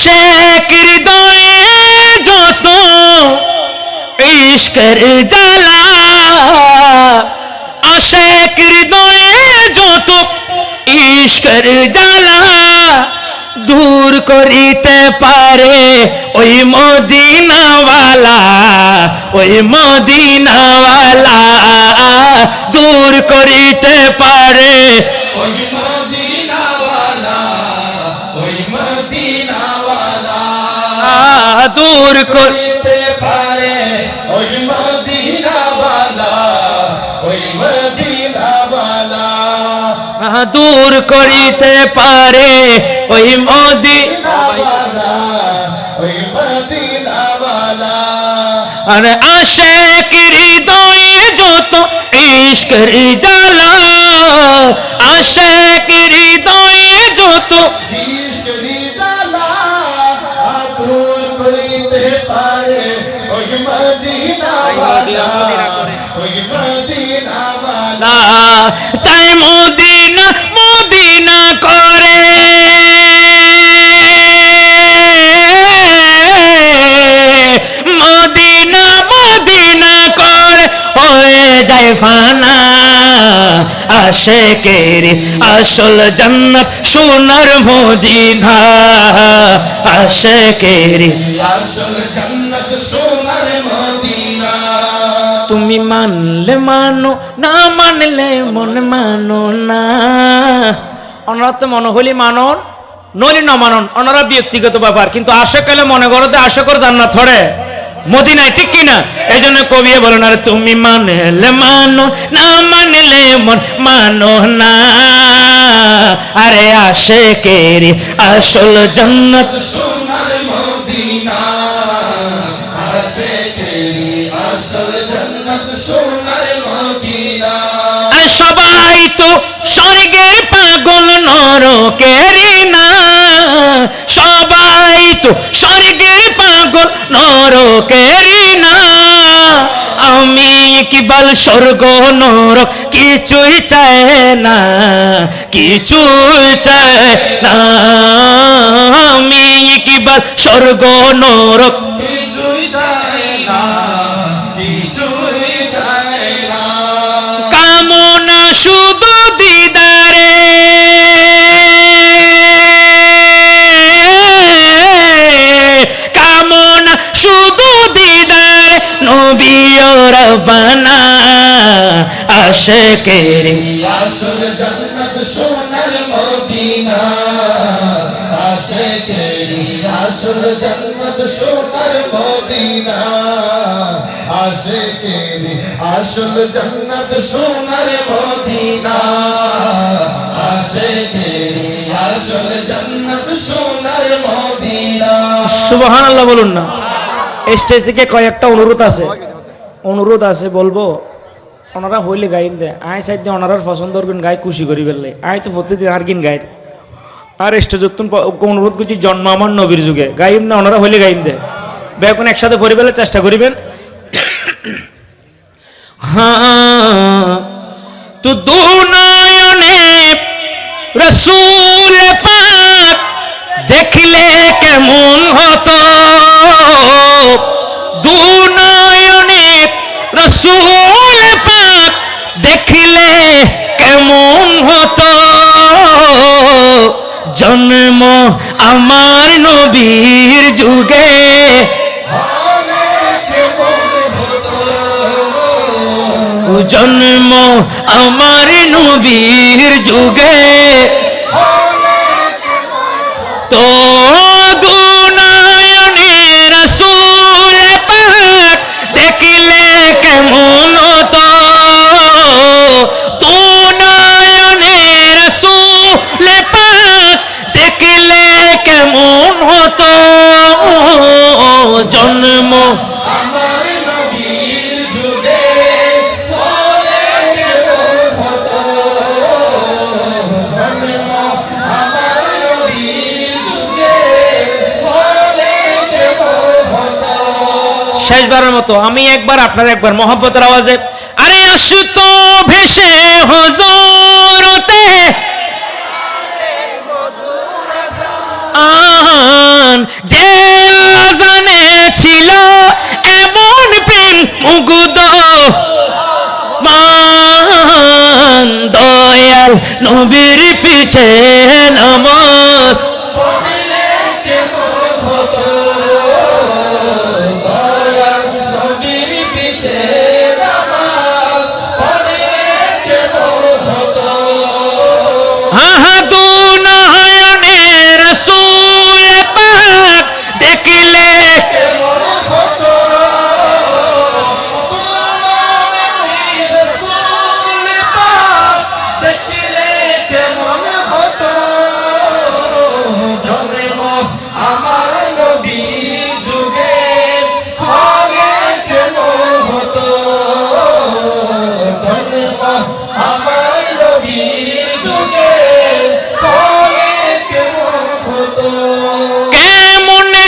আশেক হৃদয়ে যত ইশকের জ্বালা। আশেক হৃদয়ে যত ইশকের জ্বালা। দূর করিতে পারে ওই মদিনাওয়ালা ওই মদিনাওয়ালা। দূর করিতে পারে দূর কর করিতে পারে ওই মদিনাওয়ালা ওই মদিনাওয়ালা। দূর করিতে পারে ওই মোদি মদিনাওয়ালা ওই মদিনাওয়ালা। আর আশেক হৃদয়ে যত ইশকের জ্বালা আশেক যায় ফানা আশেকের আসল জন্নত সোনার মদিনা আশেকের আসল জান্নাত সোনার মদিনা। তুমি মানলে মানো না মানলে মন মানো না। ওনারা তো মনে হলি মানন নলি না মানন ওনারা ব্যক্তিগত ব্যাপার। কিন্তু আশা কালে মনে করো তো আশা কর জান্নাত ধরে মদিনায় ঠিক কিনা? এই জন্য কবি বলেন আরে তুমি মানলে মানো না, মানলে মন মানো না। আরে আসে কেরি আসল জান্নাত। আর সবাই তো স্বর্গের পাগল নরকেরি না। সবাই তো নরকেরি না। আমি কিবাল স্বর্গ নরক কিছুই চায় না, কিছুই চায় না। আমি কিবাল স্বর্গ নরক নবী রব্বানা আশেকের আসল জান্নাত সোনার মদিনা আসে কেরি আসল জান্নাত সোনার মদিনা আসে কেরি আসল জান্নাত সোনার মদিনা আসে কেরি আসল জান্নাত সোনার মদিনা। সুবহান আল্লাহ বলুন না। স্টেজ থেকে কয়েকটা অনুরোধ আছে। অনুরোধ আছে, বলব, ওনারা হইলে গাইন দেয় আয় সাইড দিয়ে ওনারার পছন্দর গুণ গাই, খুশি করি ফেললে। আয় তো প্রতিদিন আর কিন গাই আর স্টেজ অনুরোধ করছি, জন্ম আমার নবীর যুগে। গাইম না, ওনারা হইলে গাইম দেয় বেগুন একসাথে পরি ফেলে চেষ্টা করিবেন। হ্যাঁ তো দু রসুল পাক দেখলে কেমন হতো? দু নয়নে রসুল পাক দেখলে কেমন হতো? জন্ম আমার নবীর যুগে। জন্ম আমার নবীর যুগে। তো শেষবারের মতো আমি একবার, আপনার একবার মহব্বতের আওয়াজে, আরে আসু তো ভেসে হজরতে। আন যে আজানে ছিল এমন প্রেম মুগুদ মান দয়াল নবীর পিছে নমা।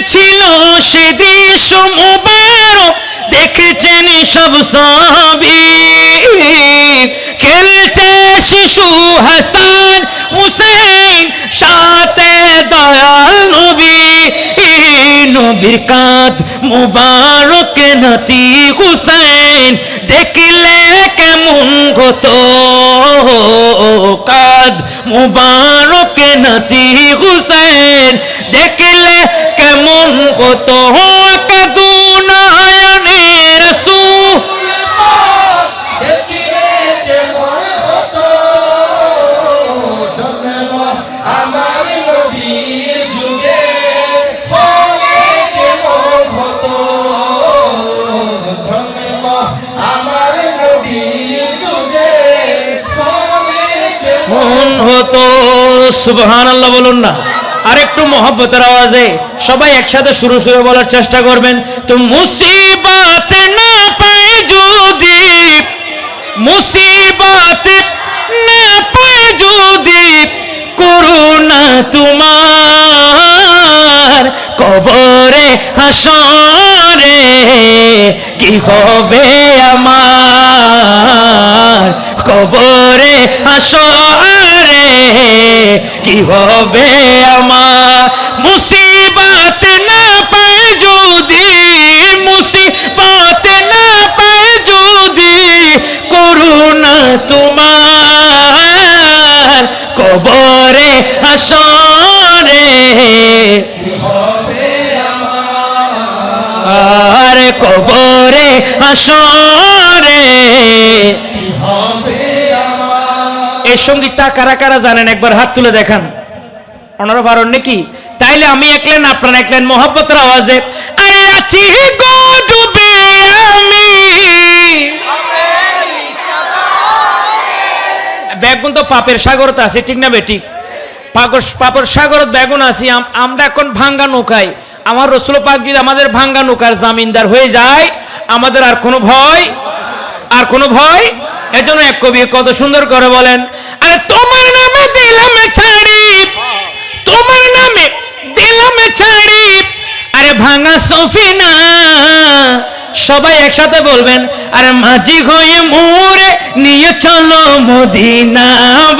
ছিল সে দৃশ্য মুবারক দেখেছেন সব সবই খেলছে শিশু হাসান হুসেন সাথে দয়াল নবী। নবীর কাঁধ মুবারক নাতি হুসেন দেখলে কেমন মুবারক নাতি হুসেন দেখলে কেমন হতো সু। সুবহান আল্লাহ বলুন না। আর একটু মহব্বতের আওয়াজে সবাই একসাথে শুরু শুরু বলার চেষ্টা করবেন। তো মুসিবত না পায় যদি, মুসিবত না পায় যদি করুণা তোমার কবরে, হাসরে কি হবে আমার? কবরে, হাসরে কি হবে আমার? মুসিবত না পায় যদি, মুসিবত না পায় যদি করুণা তোমার কবরে হবে আর কবরে হাসরে এই সঙ্গীতটা কারা কারা জানেন? একবার হাত তুলে দেখান। ওনারা পারেন নাকি? তাইলে আমি একলেন, আপনারা একলেন মহব্বতের আওয়াজে। আছি গো ডুবে আমি। বেগুন তো পাপের সাগরত আছে, ঠিক না বেটি? পাগর পাপের সাগরত বেগুন আছি আমরা এখন ভাঙ্গা নৌকায়। আমার রসুল পাক যদি আমাদের ভাঙ্গা নৌকার জামিনদার হয়ে যায়, আমাদের আর কোনো ভয় আর কোনো ভয় এজন্য এক কবি কত সুন্দর করে বলেন আরে তোমার নামে দিলাম ছাড়ি তোমার নামে দিলাম ছাড়ি আরে ভাঙা সফিনা সবাই একসাথে বলবেন আরে মাঝি হয়ে মোরে নিয়ে চলো মদিনা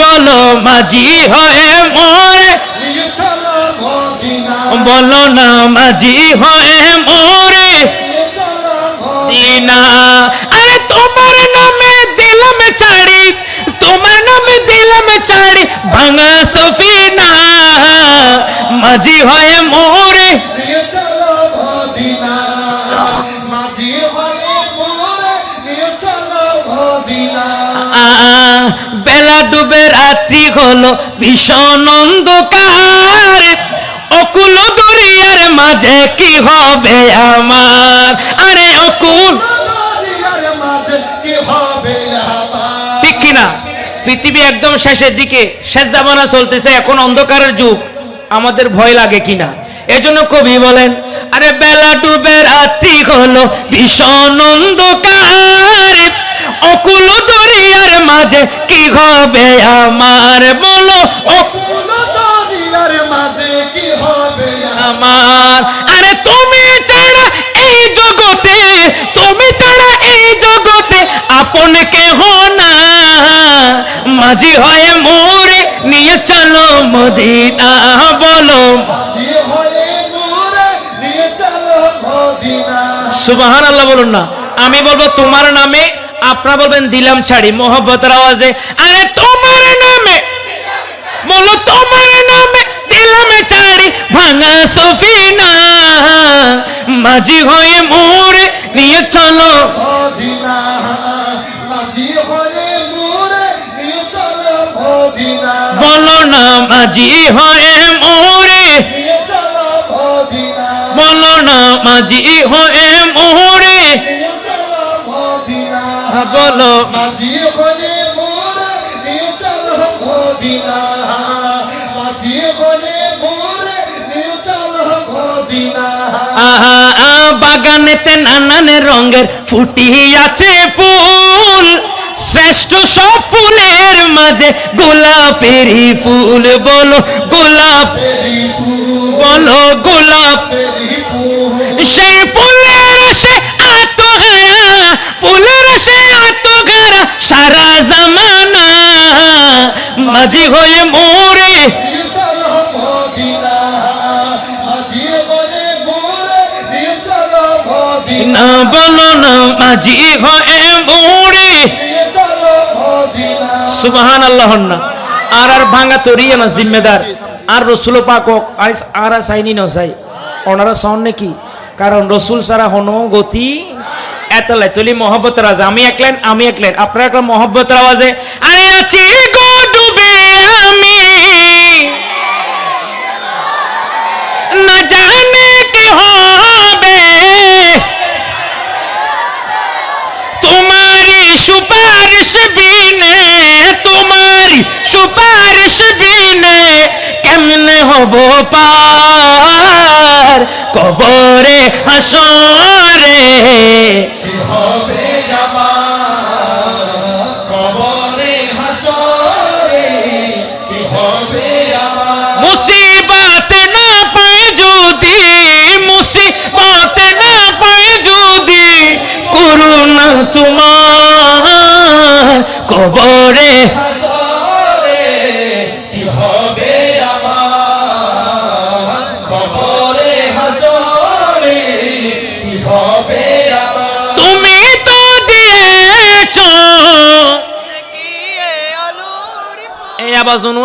বলো মাঝি হয়ে মোরে বলো না মাঝি হয়ে মোরে দিনা ছাড়ি তোমার নামে দিলাম ছাড়ি ভাঙা সফিনা মাঝি হয়ে মোরে বেলা ডুবে রাত্রি হলো ভীষণ অন্ধকার অকুল দরিয়ার মাঝে কি হবে আমার আরে অকুল পৃথিবী একদম শেষের দিকে শেষ জামানা চলতেছে এখন অন্ধকারের যুগ। আমাদের ভয় লাগে কিনা? এজন্য কবি বলেন আরে বেলা ডুবে রাত্রি হলো ভীষণ অন্ধকার। অকুল দরিয়ার মাঝে কি হবে আমার বলো? অকুল দরিয়ার মাঝে কি হবে আমার? আরে তুমি ছাড়া এই জগতে তুমি ছাড়া এই জগতে আপন কেহ মাঝি হয়ে মোরে নিয়ে চলো মদিনা বলো। সুবাহান আল্লাহ বলুন না। আমি বলব তোমার নামে আপনারা বলবেন দিলাম ছাড়ি মোহব্বতের আওয়াজে। আরে তোমার নামে বলো তোমার নামে দিলাম চারি ভাঙা সফিনা। মাঝি হয়ে মোরে নিয়ে চলো মদিনা। মাঝি হয়ে মোরে বলো না মাঝি হয়ে মোরে বলো। মাঝি হয়ে মোরে নিয়ে চলো মদিনা। মাঝি হয়ে মোরে নিয়ে চলো মদিনা। আহা বাগানেতে নানান রঙের ফুটি আছে ফুল। শ্রেষ্ঠ সব ফুলের মাঝে গোলাপেরই ফুল বলো, গোলাপ। বলো, গোলাপ। সেই ফুলের সে আত্মহারা ফুলের সে আত্মঘারা সারা জামানা। মাঝি হয়ে মোরে। না বলো না, মাঝি হয়ে মোরে। সুবাহান আল্লাহ না আর আর ভাঙা তরি না, জিম্মেদার। আর রসুল পাক আর সাইনি নসাই ওনারা সন নাকি? কারণ রসুল সারা হনো গতি তলি মহব্বত রাজা আমি এক লাইন আমি এক লাইন আপনার একটা মহব্বত আওয়াজে আরে আছি গো ডুবে আমি। না জানে কি হবে। তোমারি সুপারিশ বিনে সুপারিশ বিনে কেমনে হব পার? কবরে হাসরে। হবে কবরে হাসরে। কি হবে আমার? মুসিবত না পায় যদি মুসিবত না পায় যদি করুণা তোমার। কবরে আবার শুনব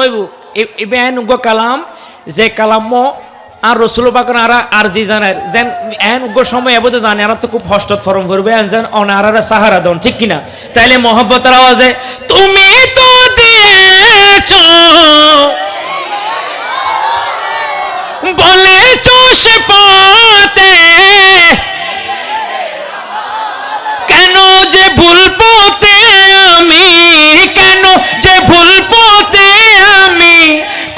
উগ্র কালাম, যে কালাম আর রসুল আর জানার যেন এন উগ্র সময় জানে আর তো খুব ফরম করবে যেন সাহারা দন, ঠিক কিনা? তাইলে মহব্বতের আওয়াজে, তুমি তো দিয়েছ বলেছ সে কেন যে ভুল পথে আমি, কেন যে ভুল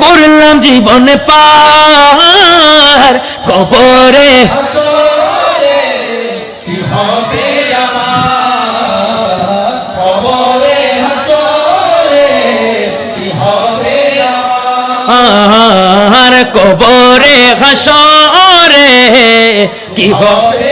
করলাম জীবনে পার। কবরে আর কবরে হাসরে কি হবে